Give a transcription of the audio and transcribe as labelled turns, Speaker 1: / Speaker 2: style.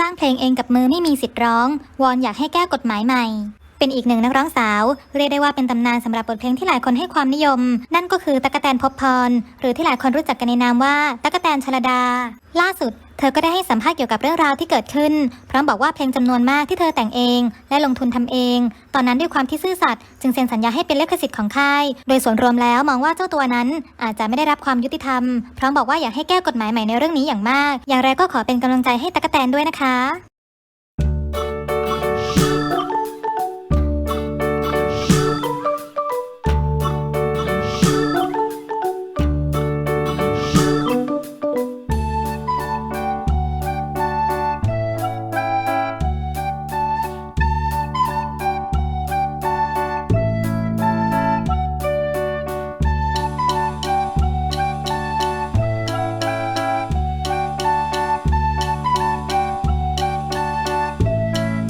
Speaker 1: สร้างเพลงเองกับมือไม่มีสิทธิ์ร้อง วอนอยากให้แก้กฎหมายใหม่ เป็นอีกหนึ่งนักร้องสาว เรียกได้ว่าเป็นตำนานสำหรับบทเพลงที่หลายคนให้ความนิยม นั่นก็คือตะกแตนพบพร หรือที่หลายคนรู้จักกันในนามว่าตะกแตนชลดา ล่าสุด เธอก็ได้ให้สัมภาษณ์เกี่ยวกับเรื่องราวที่เกิดขึ้น พร้อมบอกว่าเพลงจำนวนมากที่เธอแต่งเอง และลงทุนทำเอง ตอนนั้นด้วยความที่ซื่อสัตย์จึงเซ็นสัญญาให้เป็นเลขสิทธิ์ของค่าย โดยส่วนรวมแล้วมองว่าเจ้าตัวนั้น อาจจะไม่ได้รับความยุติธรรม พร้อมบอกว่าอยากให้แก้กฎหมายใหม่ในเรื่องนี้อย่างมาก อย่างไรก็ขอเป็นกำลังใจให้ตะกแตนด้วยนะคะ